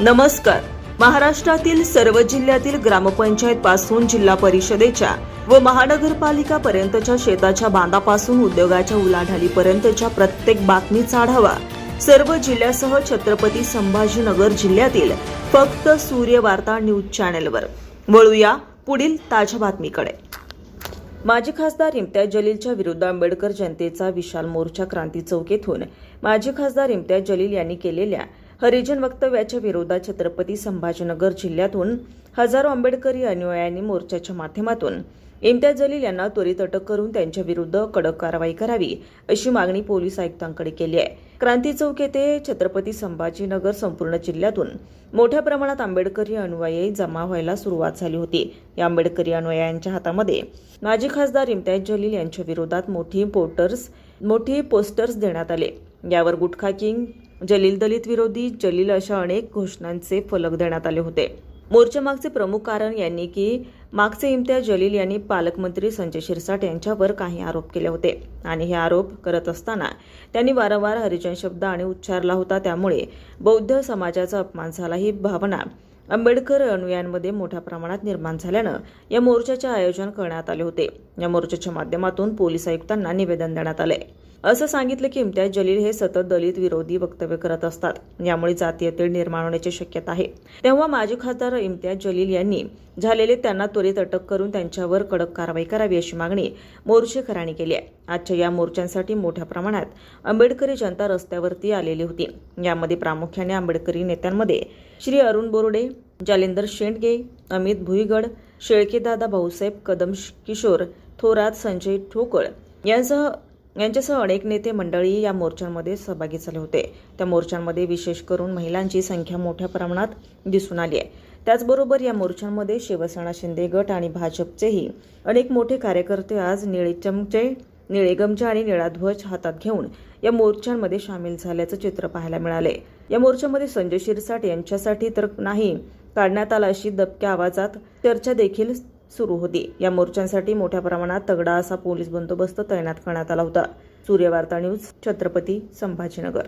नमस्कार. महाराष्ट्रातील सर्व जिल्ह्यातील ग्रामपंचायत पासून जिल्हा परिषदेच्या व महानगरपालिका पर्यंतच्या शेताच्या बांधापासून उद्योगाच्या उलाढालीपर्यंतच्या प्रत्येक बातमीचा आढावा सर्व जिल्ह्यासह छत्रपती संभाजीनगर जिल्ह्यातील फक्त सूर्य वार्ता न्यूज चॅनेलवर. वळूया पुढील ताज्या बातमीकडे. माजी खासदार इम्तियाज जलीलच्या विरुद्ध आंबेडकर जनतेचा विशाल मोर्चा क्रांती चौक येथून माजी खासदार इम्तियाज जलील यांनी केलेल्या हरिजन वक्तव्याच्या विरोधात छत्रपती संभाजीनगर जिल्ह्यातून हजारो आंबेडकरी अनुयायांनी मोर्चाच्या माध्यमातून इम्तियाज जलील यांना त्वरित अटक करून त्यांच्या विरुद्ध कडक कारवाई करावी अशी मागणी पोलीस आयुक्तांकडे केली आहे. क्रांती चौक येथे छत्रपती संभाजीनगर संपूर्ण जिल्ह्यातून मोठ्या प्रमाणात आंबेडकरी अनुयायी जमा व्हायला सुरुवात झाली होती. या आंबेडकरी अनुयायांच्या हातामध्ये माजी खासदार इम्तियाज जलील यांच्या विरोधात मोठी पोस्टर्स मोठी पोस्टर्स देण्यात आले. यावर गुटखा किंग जलील दलित विरोधी जलील अशा अनेक घोषणांचे फलक देण्यात आले होते. मोर्चामागचे प्रमुख कारण यांनी की मागचे इम्तियाज जलील यांनी पालकमंत्री संजय शिरसाट यांच्यावर काही आरोप केले होते. आणि हे आरोप करत असताना त्यांनी वारंवार हरिजन शब्द आणि उच्चारला होता. त्यामुळे बौद्ध समाजाचा अपमान झाला ही भावना आंबेडकर अनुयायांमध्ये मोठ्या प्रमाणात निर्माण झाल्यानं या मोर्चाचे आयोजन करण्यात आले होते. या मोर्चाच्या माध्यमातून पोलीस आयुक्तांना निवेदन देण्यात आले. असं सांगितलं की इम्तियाज जलील हे सतत दलित विरोधी वक्तव्य करत असतात. यामुळे जातीय तेढ निर्माण होण्याची शक्यता आहे. तेव्हा माजी खासदार इम्तियाज जलील यांनी झालेले त्यांना त्वरित अटक करून त्यांच्यावर कडक कारवाई करावी अशी मागणी मोर्चेकरांनी केली आहे. आजच्या या मोर्चांसाठी मोठ्या प्रमाणात आंबेडकरी जनता रस्त्यावरती आलेली होती. यामध्ये प्रामुख्याने आंबेडकरी नेत्यांमध्ये श्री अरुण बोर्डे जालिंदर शेंडगे अमित भुईगड शेळकेदादा भाऊसाहेब कदम किशोर थोरात संजय ठोकळ यांसह यांच्यासह अनेक नेते मंडळी या मोर्चांमध्ये सहभागी झाले होते. त्या मोर्चांमध्ये विशेष करून महिलांची संख्या मोठ्या प्रमाणात दिसून आली आहे. त्याचबरोबर या मोर्चांमध्ये शिवसेना शिंदे गट आणि भाजपचेही अनेक मोठे कार्यकर्ते आज निळेचमचे चमचे आणि निळा ध्वज हातात घेऊन या मोर्चांमध्ये सामील झाल्याचं चित्र पाहायला मिळाले या मोर्चामध्ये संजय शिरसाट यांच्यासाठी तर नाही काढण्यात आला अशी दबक्या आवाजात चर्चा देखील सुरू होती. या मोर्चांसाठी मोठ्या प्रमाणात तगडा असा पोलीस बंदोबस्त तैनात करण्यात आला होता. सूर्यवार्ता न्यूज छत्रपती संभाजीनगर.